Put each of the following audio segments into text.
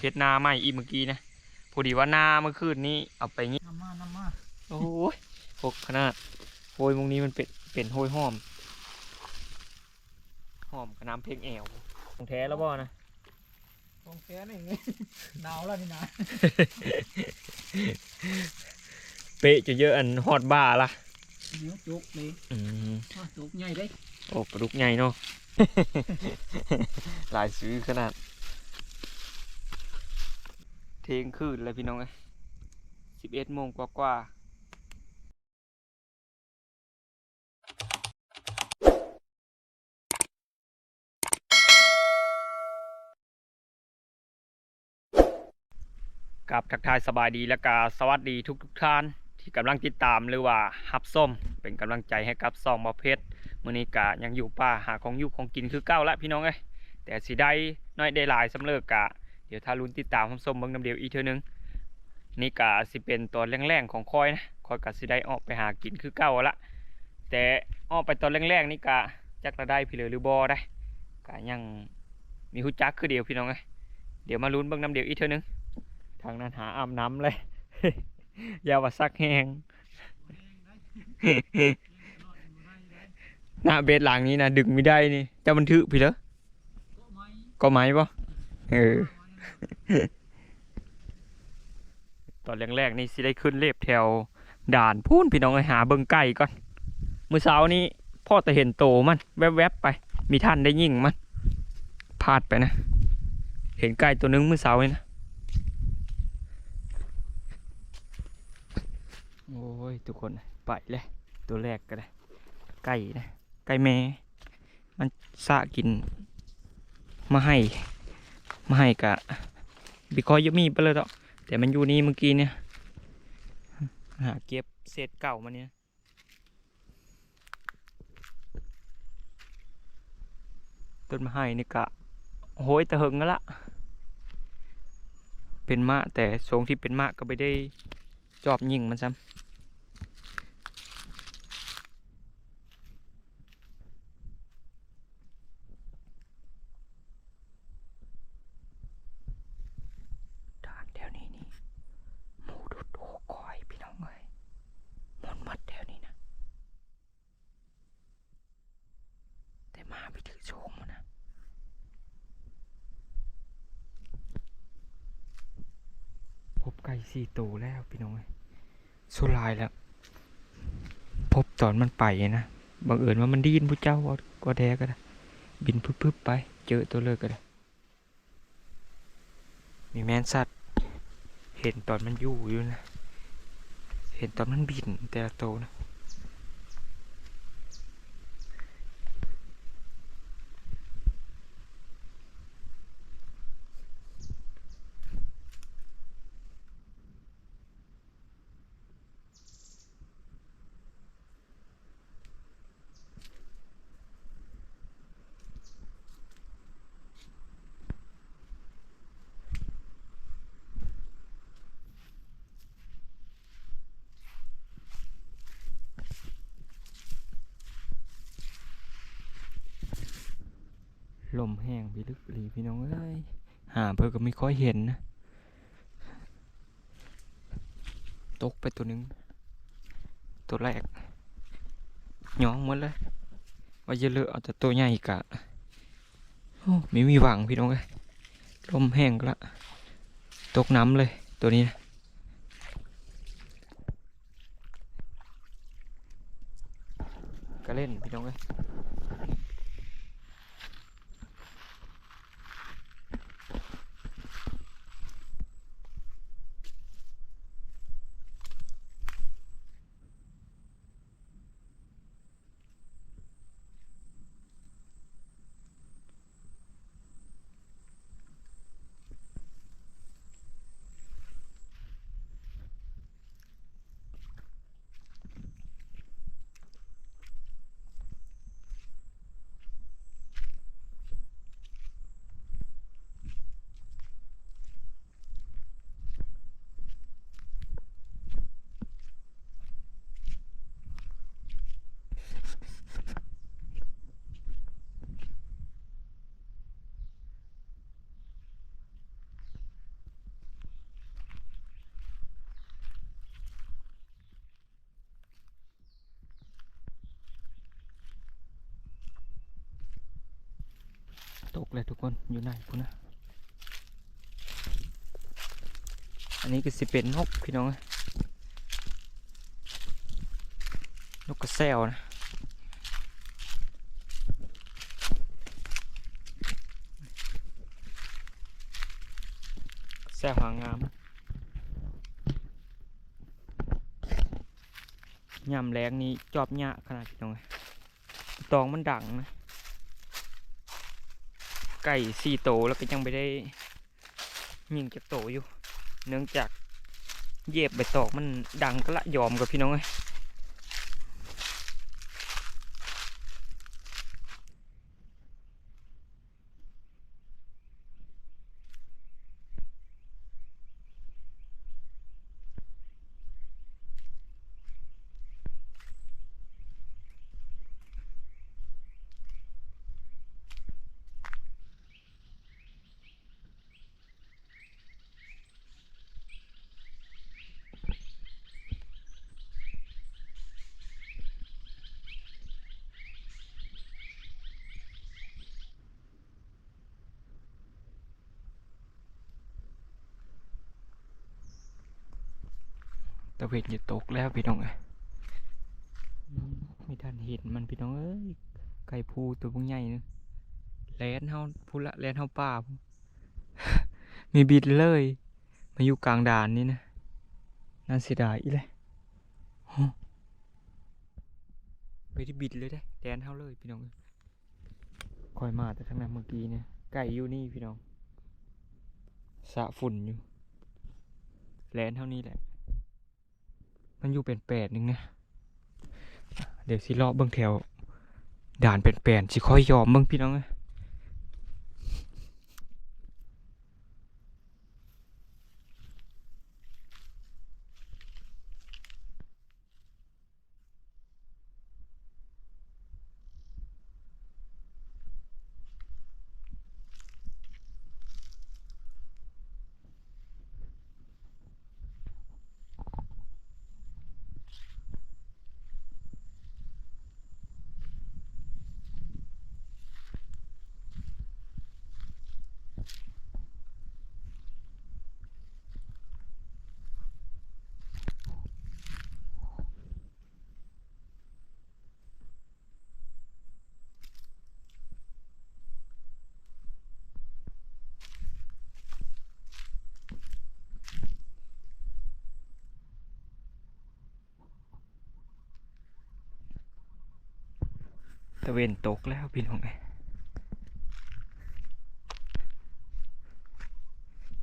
เฮ็ดนาใหม่อีกเมื่อกี้นะพอดีว่านาเมื่อคืนนี้เอาไปงี้น้ำมาน้ำมาโอ้ยหกขนาดโหยมุงนี้มันเป็นเป็นโหยหอมหอมกับน้ำเพลงแอวของแท้แล้วบ่นะของแท้นี่หนาวแล้วนี่นะเป๊ะจะเยอะอันฮอดบ้าละเดี๋ยวจุกนี่อืมอ้าวจุกใหญ่เด้โอ้ปลาดุกใหญ่เนาะหลายซื้อขนาด เทงคืนเลยพี่น้องเอ้ยสิบเอ็ดโมงกว่ากว่าๆกับทักทายสบายดีและกาสวัสดีทุกทุกท่านที่กำลังติดตามหรือว่าฮับส้มเป็นกำลังใจให้กับซองบอเพชรมือนี้กะยังอยู่ป่าหาของอยู่ของกินคือเก้าละพี่น้องเอ้ยแต่สิได้น้อยได้หลายสำเลิกกะ เดี๋ยวถ้าลุ้นติดตามผมส้มเบิ่งน้ำเดียวอีกเท่อนึงนี่กะสิเป็นตอนแรงๆของคอยนะคอยกะสิได้ออกไปหากินคือเก้าละแต่ออกไปตอนแรงๆนี่กะจักระได้พี่เหลือหรือบ่ได้กะยังมีหุ่จักคือเดียวพี่น้องเอ้ยเดี๋ยวมาลุ้นเบิ่งน้ำเดียวอีกเท่อนึงทางนั้นหาอาบน้ำเลยยาว่าซักแห้งหน้าเบสหลังนี้นะดึงไม่ได้นี่จะบันทึกพี่เหรอก็ไม่ก็ไหมปะเออ ตอนแรกๆนี่สิได้ขึ้นเลบแถวด่านพูนพี่น้องไปหาเบิงไก่ก่อนมื้อเช้านี้พ่อแต่เห็นโตมันแวบๆไป มีท่านได้ยิงมันพลาดไปนะ เห็นไก่ตัวนึงมื้อเช้านี่นะโอ้ยทุกคนไปเลยตัวแรกก็ได้ไก่นะไก่แม่มันสะกินมาให้ มาให้กะบิคอยยมีไปเลยดอแต่มันอยู่นี่เมื่อกี้เนี่ยหาเก็บเศษเก่ามาเนี่ยต้นมาให้นี่กะโหยตะเหิงแล้วละเป็นมะแต่ทรงที่เป็นมะก็ไม่ได้จอบยิงมันซ้ำ ด่านแถวนี้นี่หมูดุดโหกอยพี่น้องเอ้ยมันมัดแถวนี้นะ แต่มาไปถือโชงมานะ พบไก่ สี่ตัวแล้วพี่น้องเอ้ยสุลายแล้ว พบตอนมันไปนะบังเอิญว่ามันดีนผู้เจ้าก็แท้ก็ได้บินพึบๆไป เจอตัวเลิกก็ได้มีแมนสัตว์ เห็นตอนมันอยู่อยู่นะ เห็นตอนมันบินแต่ละโตวนะ ล มแห้งไปลึกลีพี่น้องเอ้ยหาเพื่อก็ไม่ค่อยเห็นนะ ตกไปตัวหนึง ตัวแรกย้องหมดเลยว่าจะเลอะเอาแต่ตัวใหญ่กะโอ้ไม่มีหวังพี่น้องเอ้ยลมแห้งก็ละ ตกน้ำเลยตัวนี้นะก็เล่นพี่น้องเอ้ย เลยทุกคนอยู่ไหนพุ่นนะอันนี้ก็สิเป็นนกพี่น้องนกกระแซวนะแซ่หางงามยำแรงนี้จอบหยะขนาดพี่น้องตองมันดังนะ ไก่สี่โตแล้วก็ยังไม่ได้ยิงจากโตอยู่ เนื่องจากเย็บใบตอกมันดังก็ละยอมกับพี่น้องเลย ตะเวนจะตกแล้วพี่น้องเอ้ยอืมไม่ทันเห็นมันพี่น้องเอ้ยไก่พูตัวพวกใหญ่นึงแลนเฮาพูละแลนเฮาป่ามีบิดเลย มาอยู่กลางด่านนี่นะน่าเสียดายอีเลยฮะไม่ได้บิดเลยได้แลนเฮาเลยพี่น้องคอยมาแต่ทางนั้นเมื่อกี้เนี่ยไก่อยู่นี่พี่น้องสะฝุ่นอยู่แลนเท่านี้แหละ มันอยู่เป็นแปดนึงนะเดี๋ยวสิเลาะเบื้องแถวด่านเป็นแปดสิค่อยยอมเบื้องพี่น้องนะ ตะเวนตกแล้วพี่น้องเอ้ย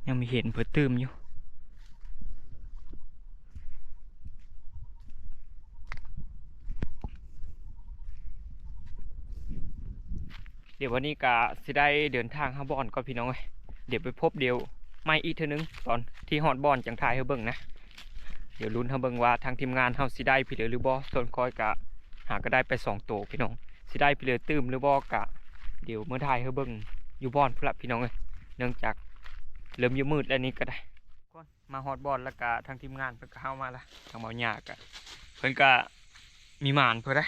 ยังมีเห็นเพื่อตื้มอยู่เดี๋ยววันนี้กะสิได้เดินทางหาบอนก่อนพี่น้องเอ้ยเดี๋ยวไปพบเดียวไม่อีกเท่านึงตอนที่ฮอดบอนจังทายเฮาเบิ่งนะ เดี๋ยวลุ้นเฮาเบิ่งว่าทางทีมงานเฮาสิได้พี่เหลือหรือบ่ส่วนคอยกะหาก็ได้ไปสองตัวพี่น้อง สิได้พี่เหลือตื้มหรือบ่กะเดี๋ยวเมื่อทายเฮาเบิ่งอยู่บอนพุ่นละพี่น้องเอ้ยเนื่องจากเริ่มอยู่มืดแล้วนี้ก็ได้ก่อนมาฮอดบอนแล้วก็ทางทีมงานเพิ่นก็เข้ามาละทางเบาหยากะเพิ่นก็มีหมานเพิ่นได้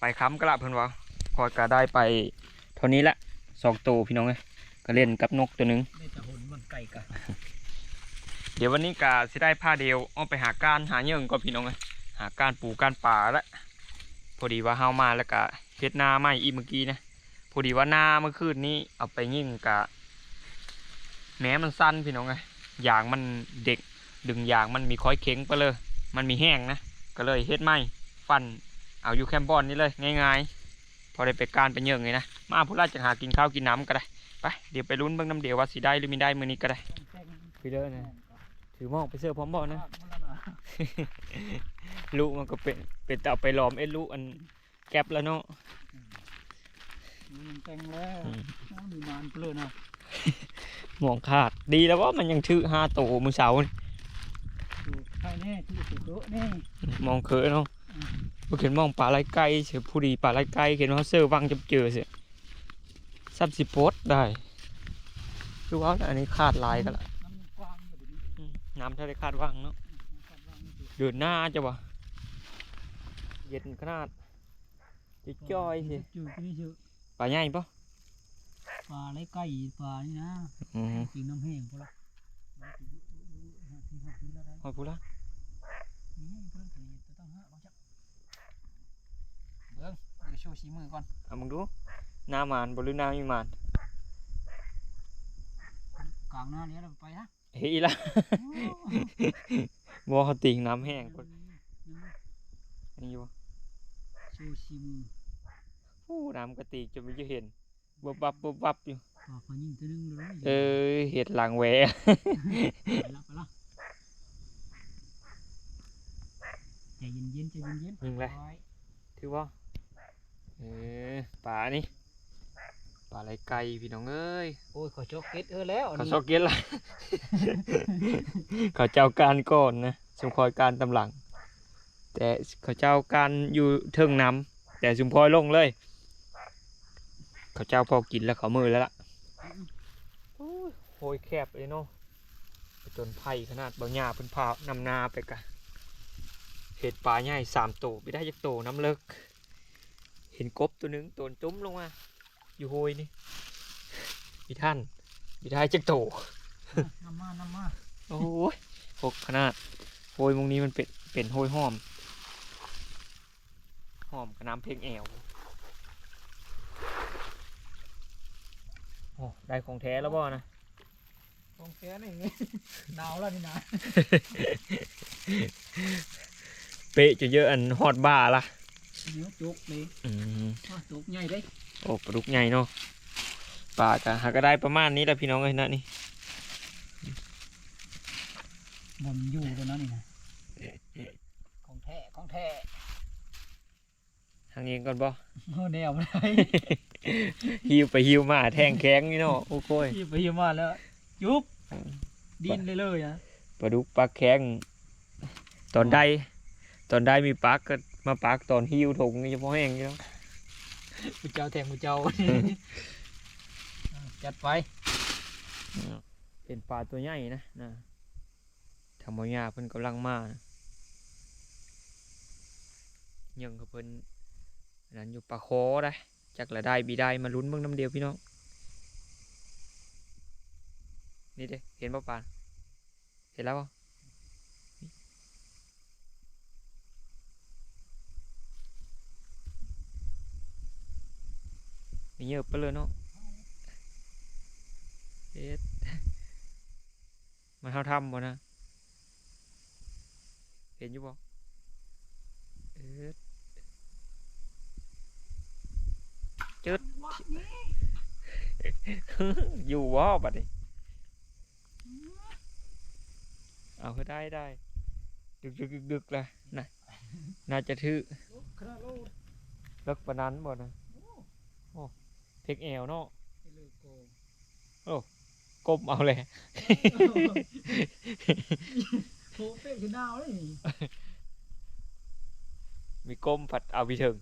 ไปค้ำกะละเพิ่นว่าคอยก็ได้ไปเท่านี้ละสองตัวพี่น้องเอ้ยก็เล่นกับนกตัวหนึงได้แต่หุ่นมันไก่กะเดี๋ยววันนี้กะสิได้ผ้าเดียวเอาไปหาการหาเยื่งก่อนพี่น้องเลยหาการปลูกการป่าละ พอดีว่าเฮามาแล้วกะเฮ็ดนาใหม่อีกเมื่อกี้นะพอดีว่านาเมื่อคืนนี้เอาไปยิ่งกะแม้มันสั้นพี่น้องเลยางมันเด็กดึงยางมันมีค้อยเข็งไปเลย มันมีแห้งนะก็เลยเฮ็ดไม่ฟันเอาอยู่แคมบอนนี่เลยง่ายๆ พอได้ไปการไปเยื่งเลยนะมาพูดละจะหากินข้าวกินน้ำก็ได้ไปเดี๋ยวไปลุ้นเบิ่งน้ำเดียวว่าสิได้หรือไม่ได้มือนี้ก็ได้พี่เด้อนะถือหมองไปเสื้อพร้อมบ่นะ ลูกมันก็เป็นเป็นแต่เอาไปหลอมเอ็นลูกอันแก็บแล้วเนาะมันแต่งแล้วอืมน้ำมีมานเปลือยนะหมองขาดดีแล้วว่ามันยังชื่อห้าโตมือเสานี่ถูกไข่แน่ที่ถูกโต๊ะแน่มองเคยเนาะบ่เห็นมองปลาไหลไก่เสือผู้ดีปลาไหลไก่เห็นว่าเสื้อวังจะเจอเสียซับสิโพสได้คือว่าอันนี้ขาดลายกันละน้ำกว้างอยู่เดี๋ยวนี้อืมน้ำเท่าได้คาดว่างเนาะน้ำกว้างอยู่ เดือนหน้าจะวะเย็นขนาดจะจ้อยสิจืดก็นี่จืดปลาใหญ่ปะปลาไหลไก่ปลานี่นะกินน้ำแห้งพอละหอดพูละเพิ่นถึงจะต้งเดี๋ยวโชว์ชี้มือก่อนเอามึงดูหน้ามานบ่หรือหน้ามีมานกลางหน้านี้เราไปฮะเฮ้ยละ บ่เขาติงน้ำแห้งพุ่นอันนี้อยู่บ่โชว์ชี้มือผู้น้ำกระติกจะไม่จะเห็นบบบับบบบับอยู่ปลาพอยิ่งตัวหนึงเลยเออเห็ดหลังแหวไปละไปละใจเย็นเย็นๆใจเย็นเย็นๆยิงเลยไว้ถือว่าเออปลานี่ ปลาไหลไก่พี่น้องเอ้ยโอ้ยขอโชคเก็ตเออแล้วเขานี่ชอบเก็ตละ เขาเจ้าการก่อนนะสมคอยการตำหลัง แต่เขาเจ้าการอยู่เทิงน้ำแต่สมคอยลงเลย เขาเจ้าพอกินแล้วเขามือแล้วล่ะโอ้ยโหยแคบเลยเนาะจนไผ่ขนาดบางหญ้าเพิ่นพานำนาไปกะเห็ดปลาใหญ่สามโตวไม่ได้จักโตวน้ำเลิก เห็นกบตัวหนึงตัวจุ้มลงมา อยู่โหยนี่พี่ท่านพี่ได้จักโตวน้ำมาน้ำมาโอ้ยหกขนาดโหยมุงนี้มันเป็นเป็นโหยหอมหอมกับน้ำเพลงแอวโอ้ได้ของแท้แล้วบ่นะของแกนี่ไงหนาวแล้วนี่นะเป๊ะจะเยอะอันฮอดบ้าละเดี๋ยวจุกเลยอืมอ้าวจุกใหญ่เด้ย โอ้ปลาดุกใหญ่เนาะปลากะหาก็ได้ประมาณนี้แหละพี่น้องเอ้ยนะนี่บนอยู่ตัวนั้นนี่นะของแท้ของแท้ทางนี้ก่อนบ่โอ้แนวไม่ได้ฮิวไปฮิวมาแทงแข้งนี่เนาะโอ้โยพี่ไปเยี่ยมมาแล้วจุบดินเลยเลยอะปลาดุกปลาแข้งตอนได้ ตอนได้มีปลาก็มาปลากตอนฮิวถุงนี่เฉพาะแห้งนี่เนาะ มุเจ้าแทงมุเจ้าจัดไปเป็นปลาตัวใหญ่นะนะธรรมยาเพิ่นกำลังมานะยังกับเพิ่นอันนั้นอยู่ปลาโคได้จักละได้บีได้มาลุ้นเบิ่งน้ำเดียวพี่น้องนี่เด้เห็นป่ะปลาเห็นแล้วป่ะ มีเยอะไปเลยเนาะเอ็ดมันเท่าทำบ่นะ เห็นอยู่บ่เอ็ดจึดอยู่ว่บัดนี้เอาคือได้ได้ดึกดึกดึกดึกละน่ะน่าจะถือคราโลดเลิกปานนั้นบ่นะโอ้ เทคแอลเนาะไปเลยโกก้มเอาเลยโคเป้คือดาวเลยมีก้มผัดเอาพี่ถึง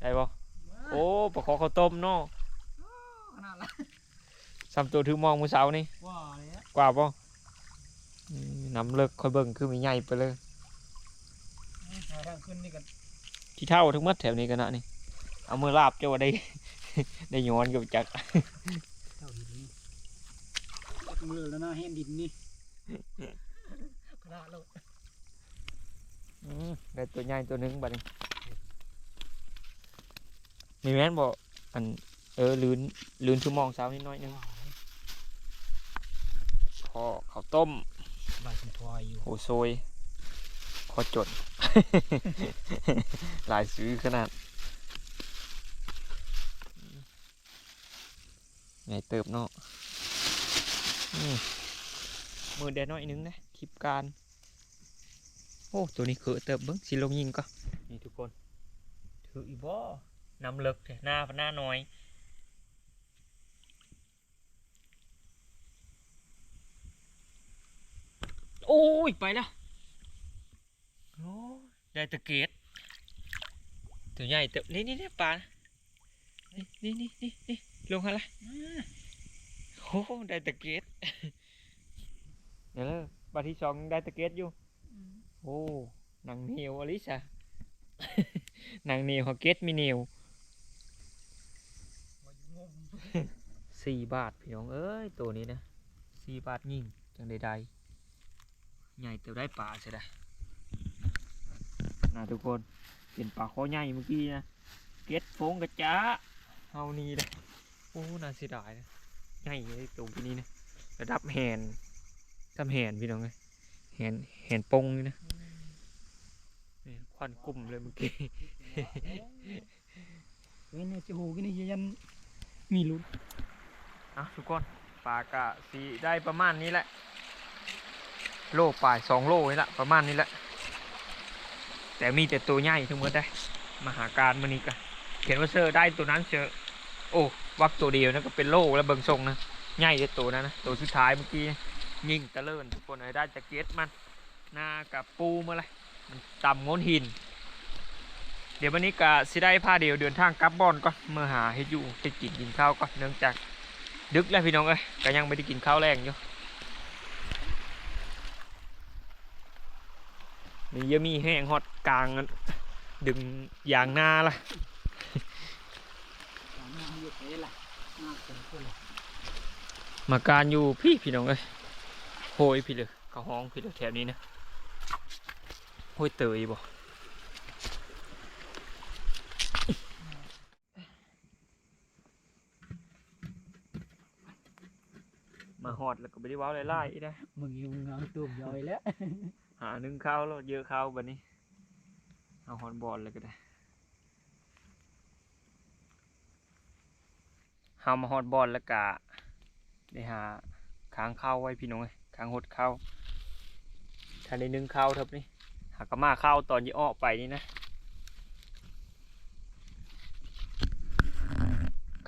ได้บ่โอ้ปลาขอข้าวต้มเนาะขนาดละสามตัวถือมองมือเสานี่ว่าเลยอะกว่าป่ะน้ำเลิกค่อยเบิ่งคือมีใหญ่ไปเลยหาทางขึ้นนี่กัน ที่เท่าทั้งหมัดแถวนี้กันนะนี่ เอามือลาบเจ้าว่าได้ ได้ย้อนกับจักเท่าหินนี่จักมือแล้วนะแฮนดินนี่ขนาดโลดอืมได้ตัวใหญ่ตัวหนึงบัดนี้มีแม่นบอกอันเออลืนลืนชั่วโมองเช้านิดน้อยหนึงขอข้าวต้มใบคุณทอยอยู่โหโซย ขอจดหลายซื้อขนาดไงเติบเนาะอืมมือเดนน้อยหนึงนะคลิปการ โอ้ ตัวนี้คือเติบเบิ้งสิลงยิงก็นี่ทุกคน ถืออีบ่นำเลิกเถอะหน้าหน้าน้อยโอ้ย ไปแล้วโอ้ย ได้ตะเกียดตัวใหญ่เติบนี่นี่นี่ปลานี่นี่นี่นี่นี่ลงฮะละโอ้ได้ตะเกียดเดี๋ยวเลยบาทที่สองได้ตะเกียดอยู่โอ้หนังเหนียวอลิสอะนางนิวเขาเก็ตมีนิวว่าอยู่งมสี่บาทพี่น้องเอ้ยตัวนี้นะสี่บาทยิ่งจังใดๆใหญ่เติบได้ปลาใช่ไหม นะทุกคนเป็นปลาข้อใหญ่เมื่อกี้นะเก็ตโฟงกระจ้าเฮานี่เลยโอ้น่าเสียดายนะใหญ่เลยตัวนี้นะระดับแหนทำแหนพี่น้องเลยแหนแหนปงนี่นะนี่ควันกลุ่มเลยเมื่อกี้เว้ยเนี่ยจะหูกินนี่ยันมีลุ้นอะทุกคนปลากะสีได้ประมาณนี้แหละ โลปลายสองโลนี่แหละประมาณนี้แหละ แต่มีแต่ตัวใหญ่ทั้งหมดได้มหาการมันนี้กะเขียนว่าเซอร์ได้ตัวนั้นเจอโอ้วักตัวเดียวนะก็เป็นโลแล้วเบิงทรงนะใหญ่แต่ตัวนั้นนะตัวสุดท้ายเมื่อกี้ยิงตะเลินทุกคนเลยได้จากเก็ตมันหน้ากับปูมาเลยมันต่ำงนหิน เดี๋ยววันนี้กะสิได้พาเดียวเดินทางกลับบอนก่อนเมื่อหาเฮ็ดอยู่เฮ็ดกินกินข้าวก่อนเนื่องจากดึกแล้วพี่น้องเอ้ยก็ยังไม่ได้กินข้าวแรงอยู่ นี่ยังมีแห้งฮอดกลาง ดึงยางหน้าละมาการอยู่พี่พี่น้องเอ้ยโหยพี่เลยเขาห้องพี่เลยแถวนี้นะโหยเตยบ่มาฮอดแล้วก็ไม่ได้ว้าไล่ๆอีกนะมึงอยู่งามตูมย่อยแล้ว หาหนึ่งข้าวแล้วเยอะข้าวแบบนี้ เอาฮอนบอลเลยก็ได้เฮามาฮอดบอลแล้วกะได้หาค้างข้าวไว้พี่น้องเอ้ยค้างหดข้าวถ้าได้นึ่งข้าวทับนี่หากมาข้าวตอนยี่อ้อไปนี่นะ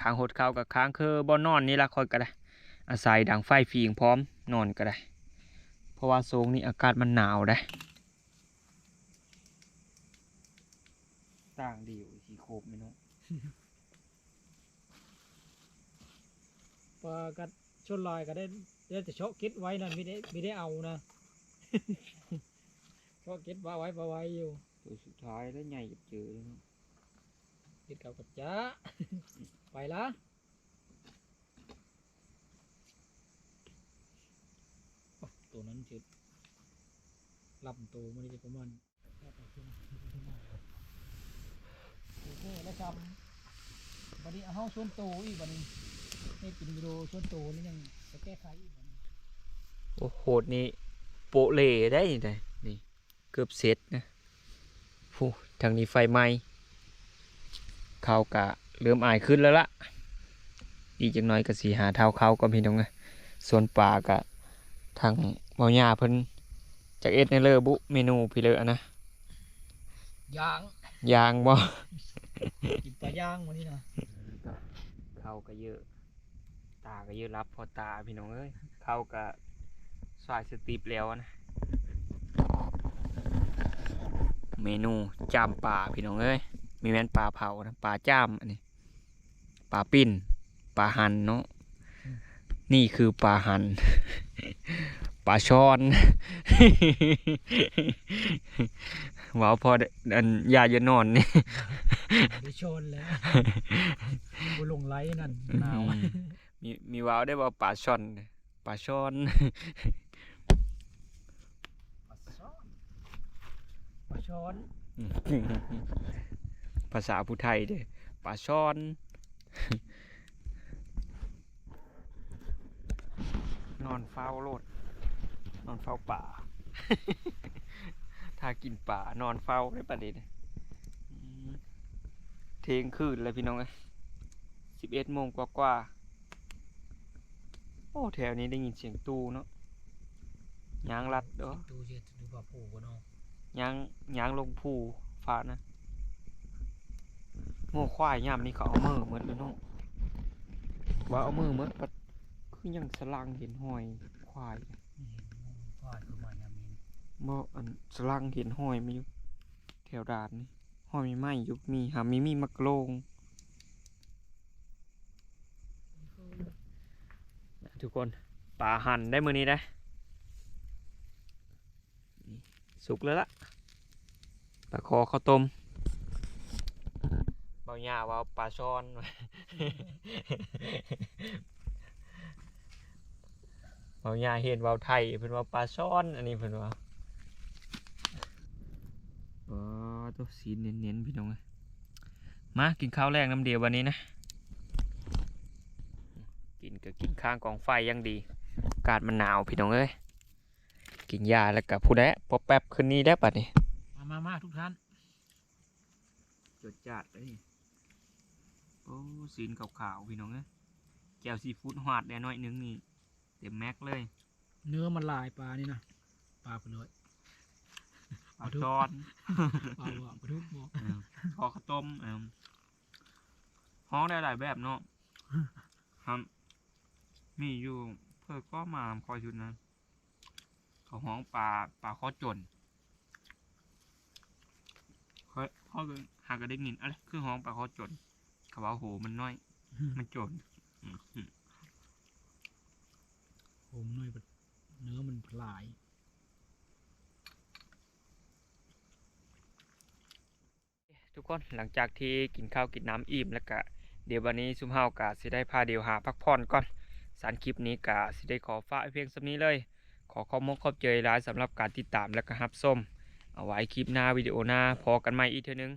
ค้างหดข้าวกับค้างคือบอนนอนนี่ละคอยก็ได้ อาศัยดังไฟฟีงพร้อมนอนก็ได้ ราะว่าโซงนี้อากาศมันหนาวได้ต่างดีอยู่สีโคบไม่น้องปลากัดชนลอยก็ได้ได้แต่เชาะเก็ตไว้นั่นไม่ได้ไม่ได้เอานะเชาะเก็ตว่าไว้ปลาไว้อยู่ตัวสุดท้ายแล้วใหญ่เจอเลยเนาะเก็ตเก่ากับจ้าไปละโอ้ ตัวนั้นจะลำตัวมันจะประมาณโอเคแล้วจำวันนี้เอาชวนโตอีกวันนี้ให้กินวิดีโอชวนโตนี่ยังจะแก้ไขอีกวันนี้โอ้โหดนี่โปะเล่ได้นี่ได้นี่เกือบเสร็จนะฟูทางนี้ไฟไหม้เขาวกะเริ่มอายขึ้นแล้วละอีกจังน้อยก็สีหาเท้าเขาก็พี่น้องไงส่วนปลากะทาง เมาหญ้าเพิ่นจากเอ็ดในเลอบุเมนูพี่เลอนะย่างยางบ่กินปลาย่างวันนี้นะเข้าก็เยอะ ตาก็เยอะรับพอตาพี่น้องเอ้ยเข้าก็สายสตีปแล้วนะเมนูจามป่าพี่น้องเอ้ยมีแม่นปลาเผานะปลาจ้ามอันนี้ปลาปิ้นปลาหันเนาะนี่คือปลาหัน ปลาช้อนว้าวพอได้อันยาเยอะนอนนี่ได้ชนแล้วบุลงไลนั่นหนาวอืมมีมีว้าวได้ว่าปลาช่อนปลาช่อนปลาช้อนปลาช้อนภาษาผู้ไทยเด้ปลาช่อนนอนเฝ้าโลด นอนเฝ้าป่า ถ้ากินป่านอนเฝ้าได้ประเด็นเทยงคืนเลยพี่น้องเอ้ยสิบเอ็ดโมงกว่าๆโอ้แถวนี้ได้ยินเสียงตูเนาะยางรัดเด้อดูสิดูปลาผูกันเนาะยางยางลงภูฟ้านะโง่ควายย่ำนี่เขาเอามือเหมือนเลยเนาะว่าเอามือเหมือนปัดคือยังสลังเห็นหอยควาย นี่เห็นฟาดขึ้นมายามนี้บ่อันสลังเห็นหอยมาอยู่แถวด่านนี่หอยมีไม้อยู่มีหามีมีมักโลงทุกคนปลาหั่นได้มือนี้ได้นี่สุกแล้วละปลาคอข้าวต้มาหญ้าว่าปลาช่อน เบาหญ้าเห็นเบาไทยเพิ่นว่าปลาช่อน อันนี้เพิ่นว่าอ๋อตัวสีเน้นๆพี่น้องเอ้ยมากินข้าวแรกน้ำเดียววันนี้นะ กินก็กินข้างกองไฟอยังดีอากาศมันหนาวพี่น้องเอ้ยกินยาแล้วก็ผู้ใดพอแป๊บคืนนี้ได้วบัดนี้มามามาทุกท่านจดจัดเลยโอ้ซีนขาวๆพี่น้องเอ้ยแก้วซีฟู้ดหวาดแน่น้อยหนึงนี่ เต็มแม็กเลย เนื้อมันลายปลานี่นะปลาไปเลยปลาจอนปลาว่าปลาทุกบอกเออพอข้าวต้มเออห้องได้หลายแบบเนาะครับมีอยู่เพื่อก็มาคอยชุดนะเขาห้องปลาปลาข้อจนเขาเขาก็หากระได้ยินอะไรคือห้องปลาข้อจนเขาว่าโหมันน้อย มันจนอื มอืมผมหน่อยบัดเนื้อมันพลายทุกคนหลังจากที่กินข้าวกินน้ำอิ่มแล้วก็เดี๋ยววันนี้ซุมเฮากะสิได้พาเดียวหาพักผ่อนก่อนสารคลิปนี้กะสิได้ขอฝากเพียงสำนี้เลย ขอขอบมกขอบเจยร้ายสำหรับการติดตามและก็รับส้มเอาไว้คลิปหน้าวิดีโอหน้าพอกันใหม่อีกเท่อนึง